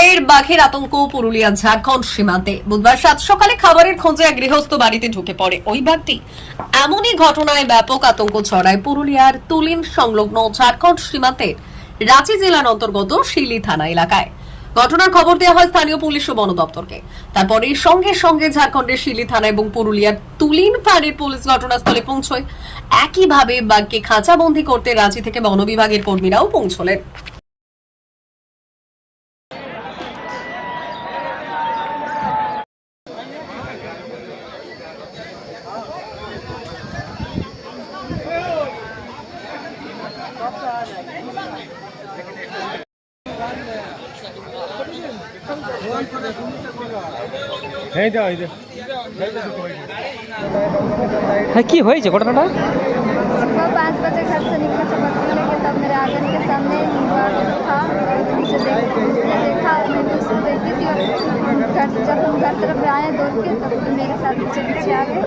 ফের বাঘের আতঙ্ক পুরুলিয়া ঝাড়খণ্ড সীমান্তে। বুধবার সাত সকালে খাবারের খোঁজে এক গৃহস্থ বাড়িতে ঢুকে পড়ে ওই বাঘটি। এমনই ঘটনায় ব্যাপক আতঙ্ক ছড়ায় পুরুলিয়ার তুলিন সংলগ্ন ঝাড়খণ্ড সীমান্তের রাঁচি জেলার অন্তর্গত শিলি থানা এলাকায়। ঘটনার খবর দেওয়া হয় স্থানীয় পুলিশ ও বন দপ্তরকে। তারপরে সঙ্গে সঙ্গে ঝাড়খণ্ডের শিলি থানা এবং পুরুলিয়ার তুলিন ফাঁড়ির পুলিশ ঘটনাস্থলে পৌঁছয়। একইভাবে বাঘকে খাঁচাবন্দি করতে রাঁচি থেকে বন বিভাগের কর্মীরাও পৌঁছলেন। घटना? पाँच बजे घर से निकला तो बचपने के तब मेरे आँगन के सामने था मुझे देखा और मैं उसको देखती थी और घर जब हम घर तरफ़ आए, दौड़ के, तब तो मेरे साथ पीछे पीछे आ गए।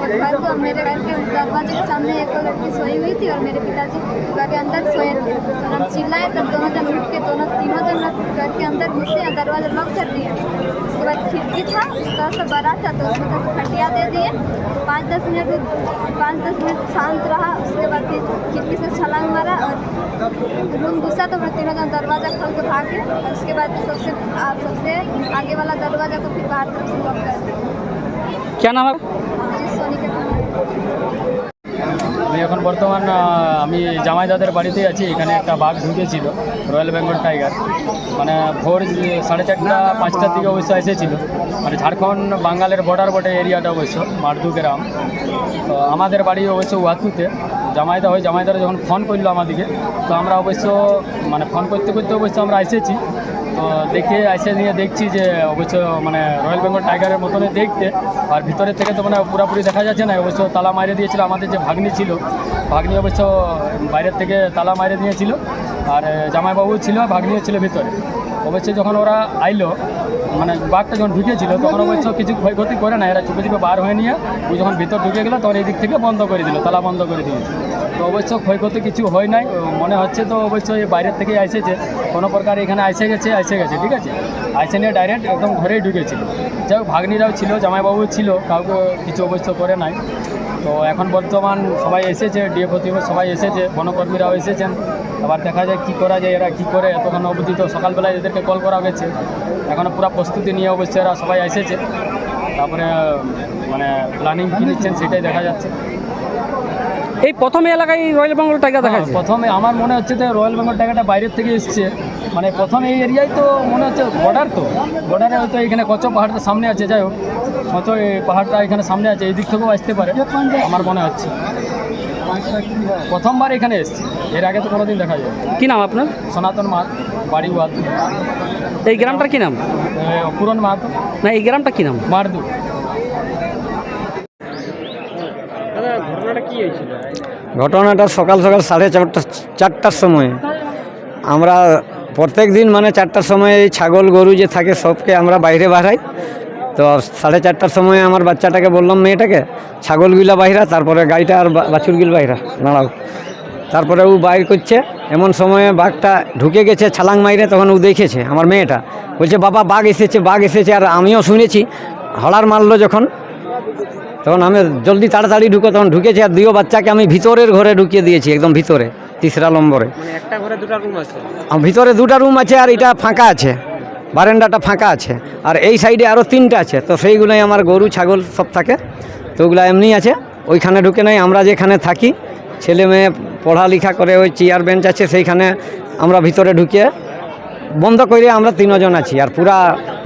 बाद को मेरे घर के दरवाजे के सामने एक और लड़की सोई हुई थी और मेरे पिताजी घर के अंदर सोए थे। और हम चिल्लाए, तब दोनों जन उठ के, दोनों तीनों जन घर के अंदर घुसे और दरवाज़ा लॉक कर दिया उसके बाद खिड़की था, उसका सा बड़ा था तो उसमें तब खटिया दे दिए। पाँच दस मिनट, पाँच दस मिनट शांत रहा। उसके बाद फिर खिड़की से छलांग मारा और रूम घुसा तो मैं तीनों जन दरवाज़ा खोल के भागे और उसके बाद सबसे सबसे आगे वाला दरवाज़ा को फिर बाहर तरफ़ से लॉक कर दिया। क्या नाम है? এখন বর্তমান আমি জামাইদাদের বাড়িতে আছি, এখানে একটা বাঘ ঢুকেছিল, রয়্যাল বেঙ্গল টাইগার। মানে ভোর সাড়ে চারটা, পাঁচটার দিকে অবশ্য এসেছিল। মানে ঝাড়খণ্ড বাঙ্গালের বর্ডার বটে এরিয়াটা অবশ্য মারদু গ্রাম। তো আমাদের বাড়ি অবশ্য ওয়াতুতে জামাইদা হয় জামাইদারা যখন ফোন করল আমাদেরকে, তো আমরা অবশ্য মানে ফোন করতে করতে অবশ্য আমরা এসেছি। তো দেখে এসে নিয়ে দেখছি যে অবশ্য মানে রয়্যাল বেঙ্গল টাইগারের মতনই দেখতে। আর ভিতরের থেকে তো মানে পুরোপুরি দেখা যাচ্ছে না। অবশ্য তালা মারে দিয়েছিল আমাদের যে ভাগ্নি ছিল। ভাগ্নি অবশ্য বাইরের থেকে তালা মারে দিয়েছিল। আর জামাইবাবু ছিল ভাগ্নিও ছিল ভিতরে। অবশ্যই যখন ওরা আইলো মানে বাঘটা যখন ঢুকেছিল তখন অবশ্য কিছু ক্ষয়ক্ষতি করে না এরা চুপে চুপে বার হয়ে নিয়ে ওই যখন ভিতর ঢুকে গেলো তখন এই দিক থেকে বন্ধ করে দিল তালা বন্ধ করে দিয়েছে। তো অবশ্য ক্ষয়ক্ষতি কিছু হয় নাই। মনে হচ্ছে তো অবশ্যই বাইরের থেকে এসেছে কোনো প্রকার এখানে এসে গেছে এসে গেছে, ঠিক আছে? আইসে নিয়ে ডাইরেক্ট একদম ঘরেই ঢুকেছিল। যাই হোক, ভাগ্নিরাও ছিল জামাইবাবু ছিল, কাউকে কিছু অবশ্য করে নাই। তো এখন বর্তমান সবাই এসেছে ডিএফও সবাই এসেছে, বনকর্মীরাও এসেছেন। আবার দেখা যায় কি করা যায়, এরা কি করে, এতক্ষণ অবধি তো সকালবেলায় এদেরকে কল করা গেছে। এখনও পুরো প্রস্তুতি নিয়ে অবশ্যই এরা সবাই এসেছে। তারপরে মানে প্ল্যানিং কী নিচ্ছেন সেটাই দেখা যাচ্ছে। এই প্রথম এই এলাকায় রয়্যাল বেঙ্গল টাইগার দেখা যাচ্ছে প্রথমে আমার মনে হচ্ছে যে রয়্যাল বেঙ্গল টাইগারটা বাইরের থেকে এসছে। মানে প্রথম এই এরিয়ায় তো মনে হচ্ছে বর্ডার তো। বর্ডারে হয়তো এখানে কচ পাহাড়টা সামনে আছে যাই হোক। কচ এই পাহাড়টা এখানে সামনে আছে এই দিক থেকেও আসতে পারে আমার মনে হচ্ছে। প্রথমবার এখানে এসছে। এর আগে তো কোনোদিন দেখা যায়। কি নাম আপনার? সনাতন মাহাত বাড়ি ওয়াদ এই গ্রামটার কি নাম? পুরন মাহাতো না এই গ্রামটা কি নাম? মারদু ঘটনাটা সকাল সকাল সাড়ে চারটা চারটার সময়। আমরা প্রত্যেক দিন মানে চারটার সময় এই ছাগল, গরু যে থাকে সবকে আমরা বাইরে বাড়াই তো সাড়ে চারটার সময় আমার বাচ্চাটাকে বললাম, মেয়েটাকে ছাগলগুলা বাইরা, তারপরে গাইটা আর বাছুরগুলো বাইরা, দাঁড়াও। তারপরে ও বাইর করছে। এমন সময়ে বাঘটা ঢুকে গেছে, ছালাং মাইরে, তখন ও দেখেছে আমার মেয়েটা। বলছে, বাবা, বাঘ এসেছে বাঘ এসেছে। আর আমিও শুনেছি, হলার মারলো যখন। তখন আমি জলদি তাড়াতাড়ি ঢুকে তখন ঢুকেছি আর দুইও বাচ্চাকে আমি ভিতরের ঘরে ঢুকিয়ে দিয়েছি একদম ভিতরে তিসরা নম্বরে। মানে একটা ঘরে দুটো রুম আছে। ভিতরে দুটা রুম আছে আর এটা ফাঁকা আছে বারান্দাটা ফাঁকা আছে আর এই সাইডে আরও তিনটা আছে তো সেইগুলোই আমার গরু ছাগল সব থাকে তো ওগুলো এমনি আছে ওইখানে ঢুকে নাই আমরা যেখানে থাকি ছেলে মেয়ে পড়ালেখা করে ওই চেয়ার বেঞ্চ আছে সেইখানে আমরা ভিতরে ঢুকিয়ে বন্ধ করে আমরা তিনজন আছি আর পুরা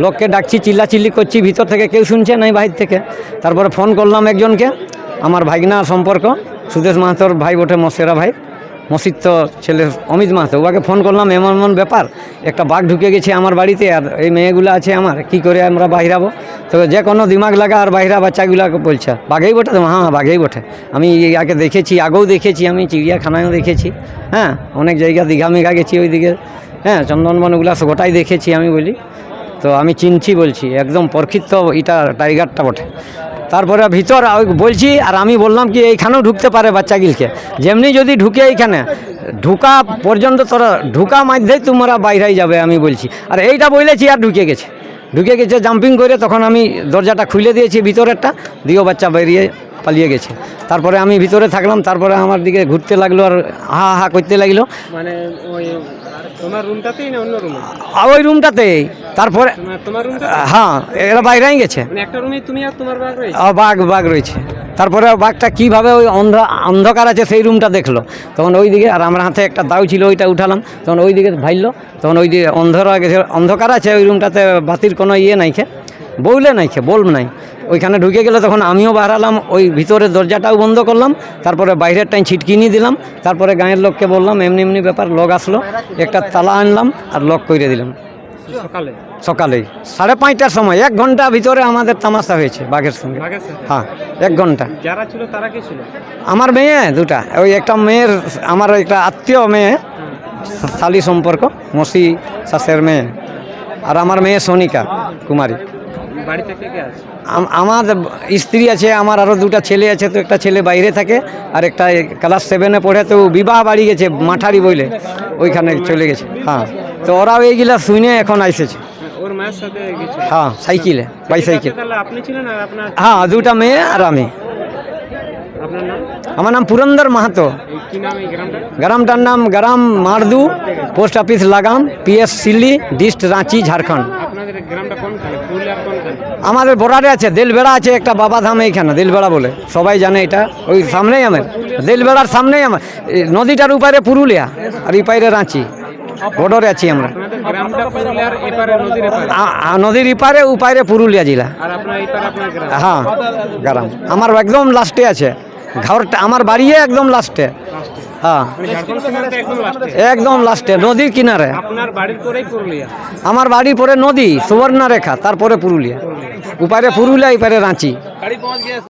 লোককে ডাকছি, চিল্লাচিল্লি করছি, ভিতর থেকে কেউ শুনছে নাই বাহির থেকে। তারপরে ফোন করলাম একজনকে, আমার ভাগনা সম্পর্ক, সুদেশ মাহাতোর ভাই বটে মশেরা ভাই। মসিত্ব ছেলে অমিত মাহাতো, ওকে ফোন করলাম, এমন এমন ব্যাপার, একটা বাঘ ঢুকে গেছে আমার বাড়িতে আর এই মেয়েগুলো আছে আমার, কি করে আমরা বাহিরাবো? তো যে কোনো দিমাগ লাগা আর বাহিরা বাচ্চাগুলাকে বলছে, বাঘেই বটে তো? হ্যাঁ হ্যাঁ বাঘেই বটে। আমি আগে দেখেছি, আগেও দেখেছি আমি, চিড়িয়াখানায়ও দেখেছি। হ্যাঁ অনেক জায়গা, দীঘা মেঘা গেছি ওইদিকে। হ্যাঁ চন্দনবন ওগুলা গোটাই দেখেছি আমি বলি। তো আমি চিনছি বলছি, একদম প্রক্ষিপ্ত এটা টাইগারটা বটে। তারপরে ভিতর বলছি, আর আমি বললাম কি, এইখানেও ঢুকতে পারে বাচ্চাগুলকে যেমনি যদি ঢুকে এইখানে, ঢুকা পর্যন্ত তোরা, ঢুকা মাধ্যেই তোমরা বাইরে যাবে আমি বলছি। আর এইটা বলেছি আর ঢুকে গেছে। ঢুকে গেছে, জাম্পিং করে তখন আমি দরজাটা খুলে দিয়েছি ভিতরেরটা দিও বাচ্চা বেরিয়ে পালিয়ে গেছে। তারপরে আমি ভিতরে থাকলাম, তারপরে আমার দিকে ঘুরতে লাগল আর হা হা করতে লাগল। মানে ওই তোমার রুমটাতেই না অন্য রুমে আর ওই রুমটাতে তারপরে তোমার রুমটা হ্যাঁ এরা বাইরেই গেছে। মানে একটা রুমে তুমি আর তোমার বাগ রয়েছে? আ, বাঘ বাঘ রয়েছে। তারপরে বাঘটা কীভাবে ওই অন্ধ অন্ধকার আছে সেই রুমটা দেখল। তখন ওই দিকে আর আমার হাতে একটা দাও ছিল ওইটা উঠালাম। তখন ওই দিকে ভাইলো। তখন ওই দিকে অন্ধকার গেছে। অন্ধকার আছে ওই রুমটাতে বাতির কোনো ইয়ে নাই খে। বউলে নাই খে বলব নাই। ওইখানে ঢুকে গেলে তখন আমিও বাড়ালাম ওই ভিতরের দরজাটাও বন্ধ করলাম তারপরে বাইরের টাইম ছিটকিনি দিলাম তারপরে গাঁয়ের লোককে বললাম এমনি এমনি ব্যাপার লোক আসলো একটা তালা আনলাম আর লক করে দিলাম। সকালে? সকালেই। সাড়ে পাঁচটার সময় এক ঘণ্টা ভিতরে আমাদের তামাশা হয়েছে বাঘের সঙ্গে। হ্যাঁ এক ঘণ্টা। যারা ছিল তারা কি ছিল? আমার মেয়ে দুটা ওই একটা মেয়ের আমার একটা আত্মীয় মেয়ে শালি সম্পর্ক মসি শাসের মেয়ে আর আমার মেয়ে সোনিকা কুমারী। বাড়িতে কে কে আছে? আমার স্ত্রী আছে আমার আরও দুটা ছেলে আছে তো একটা ছেলে বাইরে থাকে আর একটা ক্লাস সেভেনে পড়ে তো বিবাহ বাড়ি গেছে মাঠারি বইলে ওইখানে চলে গেছে হ্যাঁ। তো ওরাও এইগুলা শুনে এখন আইসেছে। হ্যাঁ সাইকেলে বাইসাইকেল হ্যাঁ দুটা মেয়ে আর আমি। আমার নাম পুরন্দর মাহাতো। গ্রামটার? নাম গ্রাম Mardu post office Lagam PS Silli dist Ranchi Jharkhand আপনাদের গ্রামটা কোনখানে পুরুলিয়ার কোনখানে আমাদের বর্ডারে আছে দিলবেড়া আছে একটা বাবা ধাম এইখানে দিলবেড়া বলে। সবাই জানে এটা ওই সামনেই আমার দিলবেড়ার সামনেই আমার। নদীটার উপারে পুরুলিয়া আর এই পাইরে রাঁচি বর্ডারে আছি আমরা। নদীর ইপারে উপারে পুরুলিয়া জেলা। হ্যাঁ গ্রাম। আমার একদম লাস্টে আছে। ঘরটা আমার বাড়ি একদম লাস্টে। হ্যাঁ। মানে সীমান্তে একদম লাস্টে নদীর কিনারে। আমার বাড়ির আমার বাড়ি পরে নদী সুবর্ণারেখা তারপরে পুরুলিয়া। উপারে পুরুলিয়া এপারে রাঁচি।